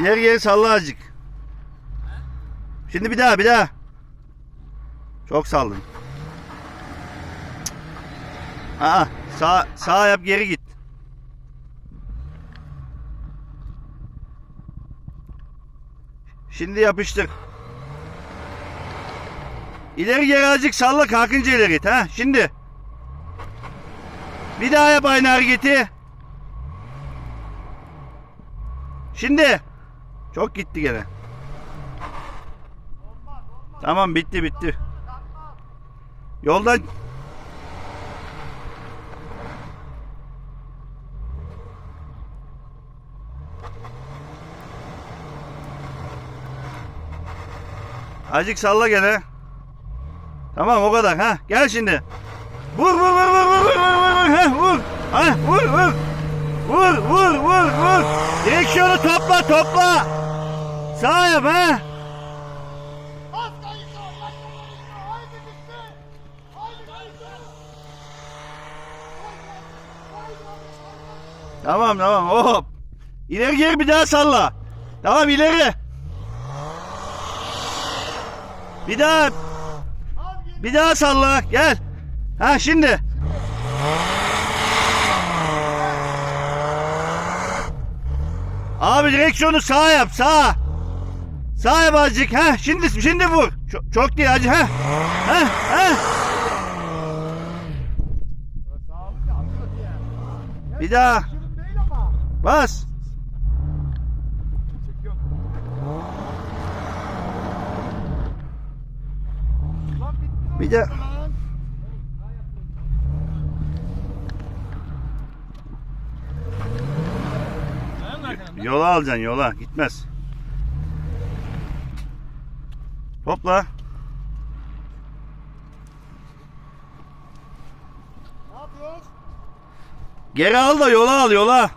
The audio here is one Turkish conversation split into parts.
İleri geri salla azıcık. Şimdi bir daha bir daha. Çok saldın. Aa, sağ sağ yap geri git. Şimdi yapıştır. İleri geri azıcık salla kalkınca ileri git ha. Şimdi. Bir daha yap aynı hareketi. Şimdi. Çok gitti gene. Tamam bitti bitti. Yoldan Azıcık salla gene. Tamam o kadar ha. Gel şimdi. Vur vur vur vur vur vur vur vur ha vur. Ha vur vur. Vur vur vur vur. Direksiyonu topla topla. Sağ yap ha. Tamam tamam hop. İleri geri bir daha salla. Tamam ileri. Bir daha bir daha salla gel. Ha şimdi. Abi direksiyonu sağa yap sağa. Yap azıcık ha. Şimdi şimdi vur. Çok, çok değil acı ha. Ha ha. Bir daha. Bas. Bir de yola alacaksın yola. Gitmez. Topla. Ne yapıyoruz? Geri al da yola al yola.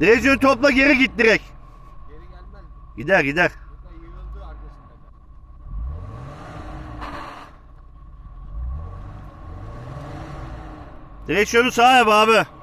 Direksiyonu topla geri git direkt. Geri gelmez. Gider gider. Direksiyonu sağa yap abi.